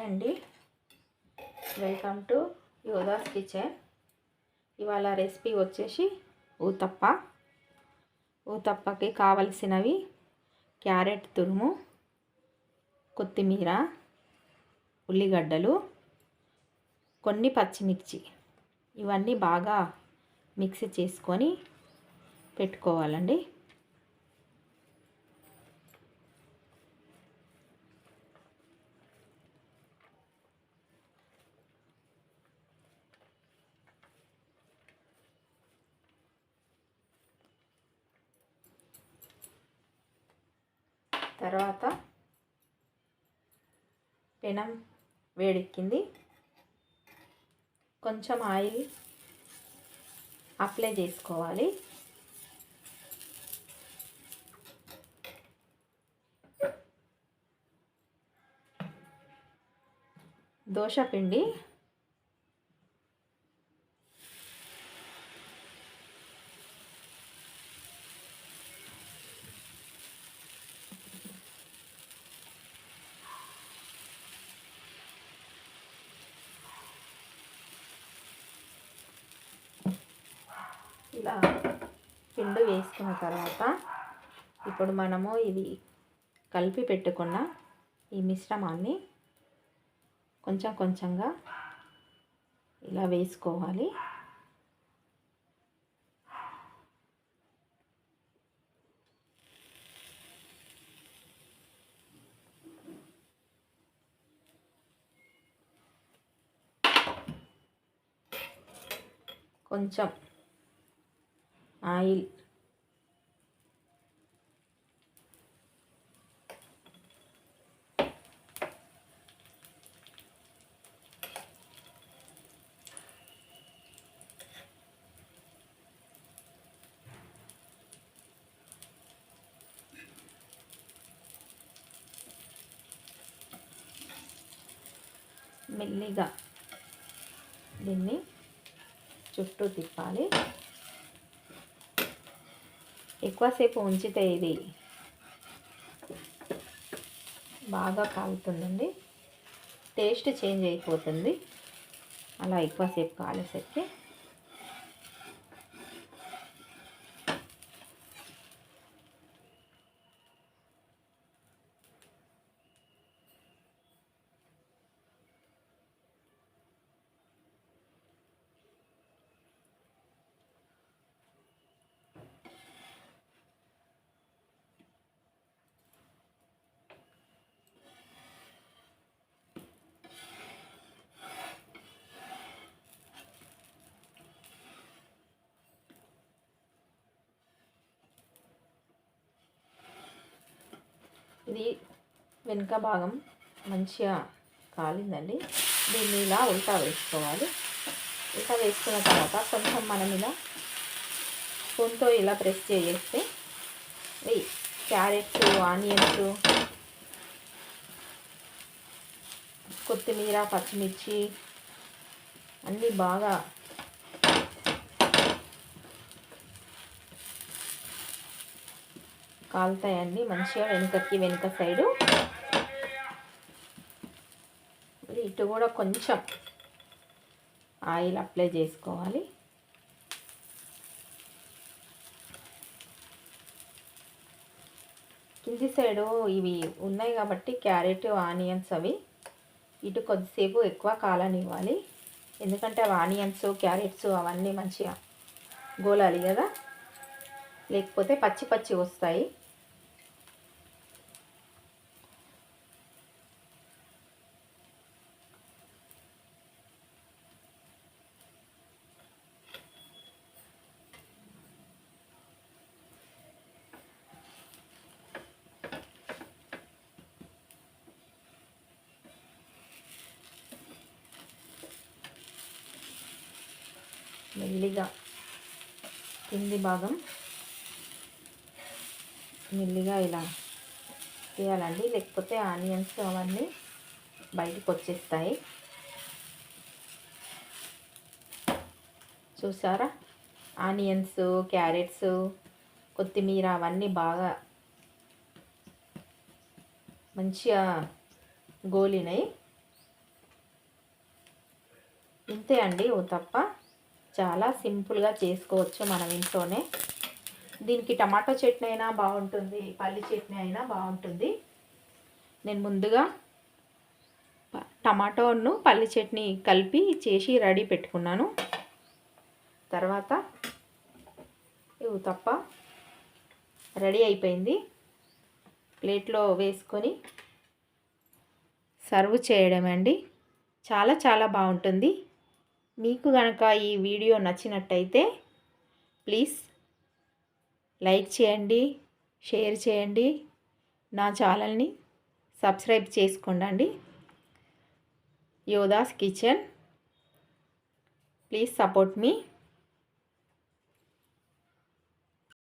Hi అండి. Welcome to Yodha's kitchen ఇవాళ recipe వచ్చేసి ఊతప్ప. ఊతప్పకి కావలసినవి క్యారెట్ తురుము కొత్తిమీర ఉల్లిగడ్డలు కొన్ని పచ్చిమిర్చి. ఇవన్నీ బాగా మిక్సీ చేసుకొని పెట్టుకోవాలండి. తర్వాత పెనం వేడెక్కింది. కొంచెం ఆయిల్ అప్లై చేసుకోవాలి. దోశ పిండి ఇలా పిండి వేసుకున్న తర్వాత ఇప్పుడు మనము ఇది కలిపి పెట్టుకున్న ఈ మిశ్రమాన్ని కొంచెం కొంచెంగా ఇలా వేసుకోవాలి. కొంచెం ఆయిల్ మెల్లిగా దీన్ని చుట్టూ తిప్పాలి ఎక్కువసేపు ఉంచితే ఇది బాగా కాలుతుందండి. టేస్ట్ చేంజ్ అయిపోతుంది. అలా ఎక్కువసేపు కాలేసరికి ఇది వెనుక భాగం మంచిగా కాలిందండి. దీన్ని ఇలా ఉల్టా వేసుకోవాలి. ఉల్టా వేసుకున్న తర్వాత కొంచెం మనం ఇలా స్పూన్తో ఇలా ప్రెస్ చేస్తే ఈ క్యారెట్స్ ఆనియన్స్ కొత్తిమీర పచ్చిమిర్చి అన్నీ బాగా కాలుతాయండి. మంచిగా వెనుకకి వెనుక సైడు. ఇటు కూడా కొంచెం ఆయిల్ అప్లై చేసుకోవాలి. కింది సైడు ఇవి ఉన్నాయి కాబట్టి క్యారెట్ ఆనియన్స్ అవి. ఇటు కొద్దిసేపు ఎక్కువ కాలనివ్వాలి. ఎందుకంటే అవి ఆనియన్స్ క్యారెట్స్ అవన్నీ మంచిగా గోలాలి కదా. లేకపోతే పచ్చి పచ్చి వస్తాయి. మెల్లిగా కింది భాగం మెల్లిగా ఇలా తీయాలండి లేకపోతే ఆనియన్స్ అవన్నీ బయటకు వచ్చేస్తాయి. చూసారా? ఆనియన్స్ క్యారెట్స్ కొత్తిమీర అవన్నీ బాగా మంచిగా గోలినాయి. ఇంతే అండి ఓ తప్ప. చాలా సింపుల్గా చేసుకోవచ్చు మనం ఇంట్లోనే. దీనికి టమాటో చట్నీ అయినా బాగుంటుంది పల్లి చట్నీ అయినా బాగుంటుంది. నేను ముందుగా టమాటోను పల్లి చట్నీ కలిపి చేసి రెడీ పెట్టుకున్నాను. తర్వాత ఇవి తప్ప రెడీ అయిపోయింది. ప్లేట్లో వేసుకొని సర్వ్ చేయడం అండి చాలా చాలా బాగుంటుంది. మీకు కనుక ఈ వీడియో నచ్చినట్టయితే ప్లీజ్ లైక్ చేయండి షేర్ చేయండి నా ఛానల్ని సబ్స్క్రైబ్ చేసుకోండి Yodha's kitchen. Please support me.